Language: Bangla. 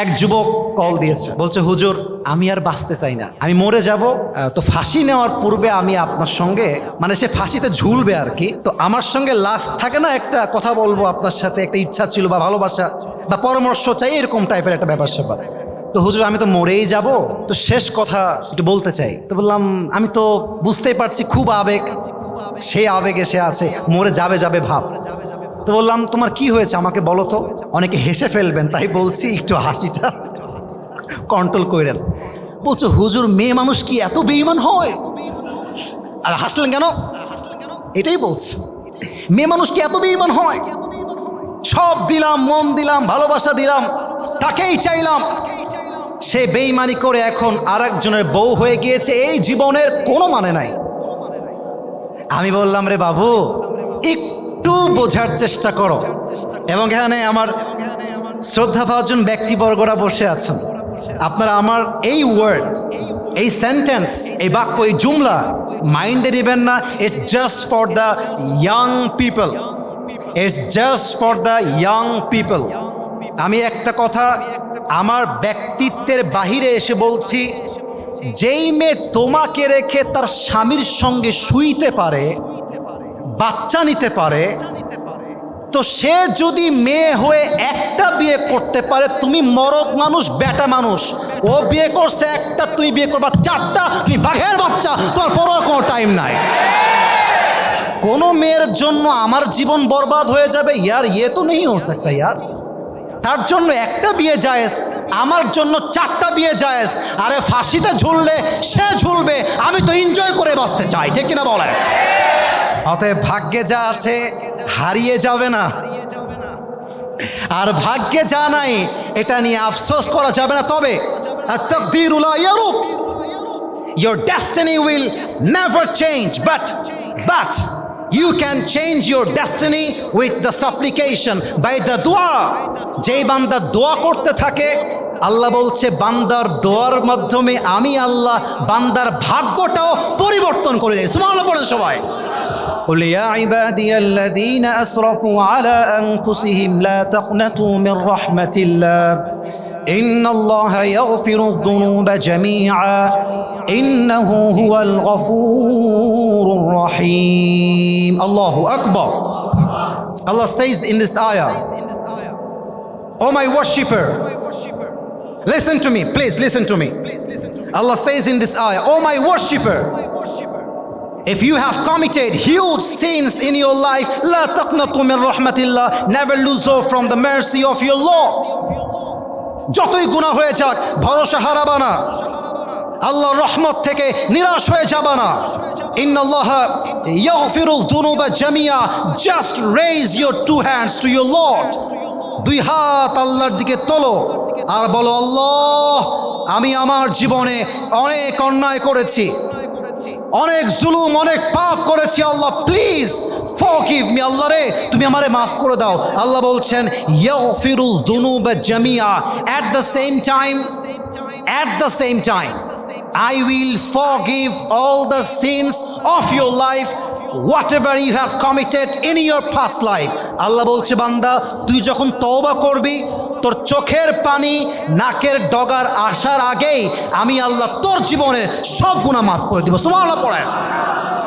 এক যুবক কল দিয়েছে। বলছে, হুজুর, আমি আর বাঁচতে চাই না। আমি মরে যাব তো ফাঁসি নেওয়ার পূর্বে আমি আপনার সঙ্গে মানে সে ফাঁসিতে ঝুলবে আর কি। তো আমার সঙ্গে লাস্ট থাকে না, একটা কথা বলব আপনার সাথে, একটা ইচ্ছা ছিল বা ভালোবাসা বা পরামর্শ চাই, এরকম টাইপের একটা ব্যাপার স্যাপার। তো হুজুর, আমি তো মরেই যাব। তো শেষ কথা একটু বলতে চাই। তো বললাম, আমি তো বুঝতেই পারছি, খুব আবেগ। সেই আবেগে সে আছে, মরে যাবে যাবে, ভাব। তো বললাম, তোমার কি হয়েছে? আমাকে বলো তো। অনেকে হেসে ফেলবেন, তাই বলছি একটু হাসিটা। কন্ট্রোল করেন বলছো, হুজুর, মেয়ে মানুষ কি এত বেইমান হয়? আর হাসলেন কেন? এটাই বলছে। মেয়ে মানুষ কি এত বেইমান হয়? সব দিলাম, মন দিলাম, ভালোবাসা দিলাম, তাকেই চাইলাম। সে বেইমানি করে এখন আর একজনের বউ হয়ে গিয়েছে, এই জীবনের কোনো মানে নাই। আমি বললাম, রে বাবু, একটু বোঝার চেষ্টা করো। এবং এখানে আমার শ্রদ্ধা ভাজন ব্যক্তিবর্গরা বসে আছেন। আপনারা আমার এই ওয়ার্ড এই সেন্টেন্স এই বাক্য, এই জুমলা মাইন্ডে নেবেন না। It's just for the young people it's just for the young people আমি একটা কথা আমার ব্যক্তিত্বের বাহিরে এসে বলছি, যেই মেয়ে তোমাকে রেখে তার স্বামীর সঙ্গে শুইতে পারে বাচ্চা নিতে পারে, তো সে যদি মেয়ে হয়ে একটা বিয়ে করতে পারে, তুমি মরদ মানুষ, বেটা মানুষ। ও বিয়ে করছে একটা, তুমি বিয়ে করবা চারটা, তুমি বাঘের বাচ্চা, তোমার বড় কোনো টাইম নাই। কোনো মেয়ের জন্য আমার জীবন বরবাদ হয়ে যাবে, ইয়ার ইয়ে তো নেই হো একটা ইয়ার। তার জন্য একটা বিয়ে যায় আমার জন্য চারটা বিয়ে যায় আরে ফাঁসিতে ঝুললে সে ঝুলবে, আমি তো এনজয় করে বাঁচতে চাই, ঠিক কিনা বলেন? অতএব ভাগ্যে যা আছে হারিয়ে যাবে না। আর ভাগ্যে যা নাই এটা নিয়ে আফসোস করা যাবে না। তবে Your destiny will never change, but but you can change your destiny with the supplication. By the dua. যেই বান্দা দোয়া করতে থাকে আল্লাহ বলছে বান্দার দোয়ার মাধ্যমে আমি আল্লাহ বান্দার ভাগ্যটাও পরিবর্তন করে দেয় সুবহানাল্লাহ পড়ে সবাই। قل يا عبادي الذين أسرفوا على أنفسهم لا تقنطوا من رحمة الله. إن الله يغفر الذنوب جميعا. إنه هو الغفور الرحيم. الله أكبر. Allah says in this ayah. Oh my worshipper Listen to me. Please listen to me. Allah says in this ayah. Oh my worshipper If you have committed huge sins in your life, لا تقنطوا من رحمة الله, never lose hope from the mercy of your Lord. যতই গুনাহ হয়ে যাক ভরসা হারাবা না আল্লাহর রহমত থেকে নিরাশ হয়ে যাবা না ইন্নাল্লাহ ইয়াগফিরুল যুনুবা Jamia just raise your two hands to your lord দুই হাত আল্লাহর দিকে তোলো আর বলো আল্লাহ আমি আমার জীবনে অনেক অন্যায় করেছি অনেক জুলুম, অনেক পাপ করেছি Allah please forgive me Allah রে, তুমি আমারে মাফ করে দাও। আল্লাহ বলছেন ইয়াগফিরুল যুনুব Jamia at the same time at the same time I I will forgive all the sins of your life, whatever you have committed in your past life Allah বলছে, বান্দা, তুই যখন তওবা করবি তোর চোখের পানি, নাকের ডগার আসার আগেই আমি আল্লাহ তোর জীবনের সব গুণা মাফ করে দিব। সোমাল্লাহ পড়ে।